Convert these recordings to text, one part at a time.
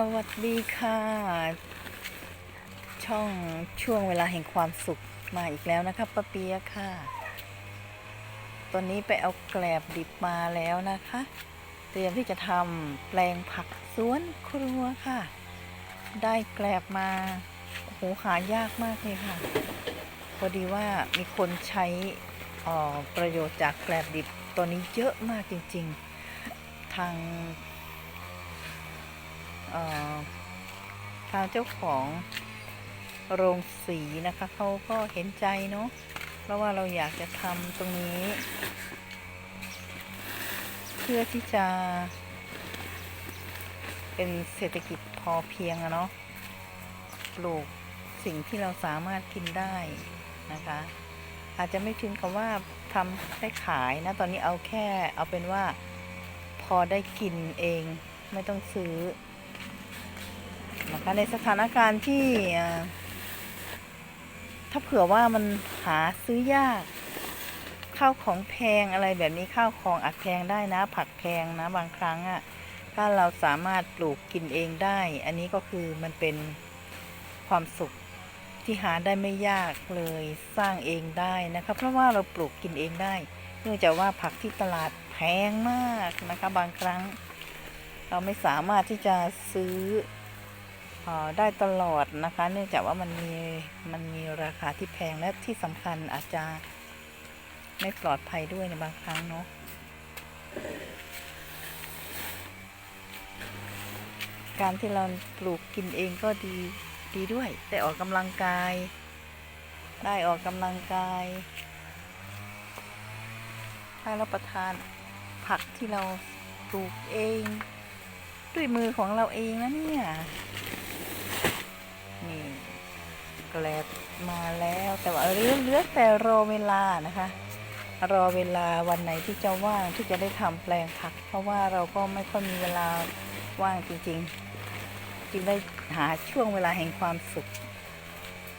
สวัสดีค่ะ ช่องช่วงเวลาแห่งความสุขมาอีกแล้วนะคะป้าเปียค่ะ ตอนนี้ไปเอาแกลบดิบมาแล้วนะคะ เตรียมที่จะทำแปลงผักสวนครัวค่ะ ได้แกลบมาโอ้โหหายากมากเลยค่ะ พอดีว่ามีคนใช้ออประโยชน์จากแกลบดิบตัวนี้เยอะมากจริง ๆ ทาง ทางเจ้าของโรงสีนะคะเขาก็เห็นใจเนาะเพราะว่าเราอยากจะทำตรงนี้ เพื่อที่จะ เป็นเศรษฐกิจพอเพียงอะเนาะปลูกสิ่งที่เราสามารถกินได้นะคะ อาจจะไม่ถึงกับว่าทำได้ขายนะ ตอนนี้เอาแค่เอาเป็นว่าพอได้กินเองไม่ต้องซื้อ นะคะในสถานการณ์ที่ถ้าเผื่อว่ามันหาซื้อยากข้าวของแพงอะไรแบบนี้ข้าวของอัดแพงได้นะ ผักแพงนะบางครั้งอะ่ะถ้าเราสามารถปลูกกินเองได้ อันนี้ก็คือมันเป็นความสุขที่หาได้ไม่ยากเลยสร้างเองได้นะคะ เพราะว่าเราปลูกกินเองได้ เนื่องจากว่าผักที่ตลาดแพงมากนะคะ บางครั้ง เราไม่สามารถที่จะซื้อ ได้ตลอดนะคะ เนื่องจากว่ามันมีมันมีราคาที่แพงและที่สำคัญอาจจะไม่ปลอดภัยด้วยในบางครั้งเนาะการที่เราปลูกกินเองก็ดีดีด้วย ได้ออกกำลังกาย ได้ออกกำลังกายได้รับประทานผักที่เราปลูกเอง ด้วยมือของเราเองนะเนี่ย แกลบมาแล้วแต่ว่าเหลือเลือแต่รอเวลานะคะ รอเวลาวันไหนที่จะว่างที่จะได้ทำแปลงผัก เพราะว่าเราก็ไม่ค่อยมีเวลาว่างจริง ๆ จึงได้หาช่วงเวลาแห่งความสุข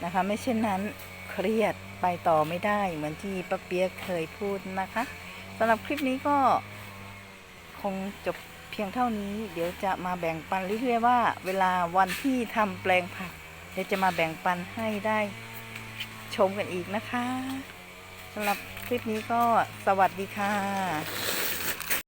นะคะ ไม่เช่นนั้นเครียดไปต่อไม่ได้เหมือนที่ป้าเปียกเคยพูดนะคะสำหรับคลิปนี้ก็คงจบเพียงเท่านี้ เดี๋ยวจะมาแบ่งปันเรื่อยๆว่า เวลาวันที่ทำแปลงผัก ดี๋ยวจะมาแบ่งปันให้ได้ชมกันอีกนะคะสำหรับคลิปนี้ก็สวัสดีค่ะ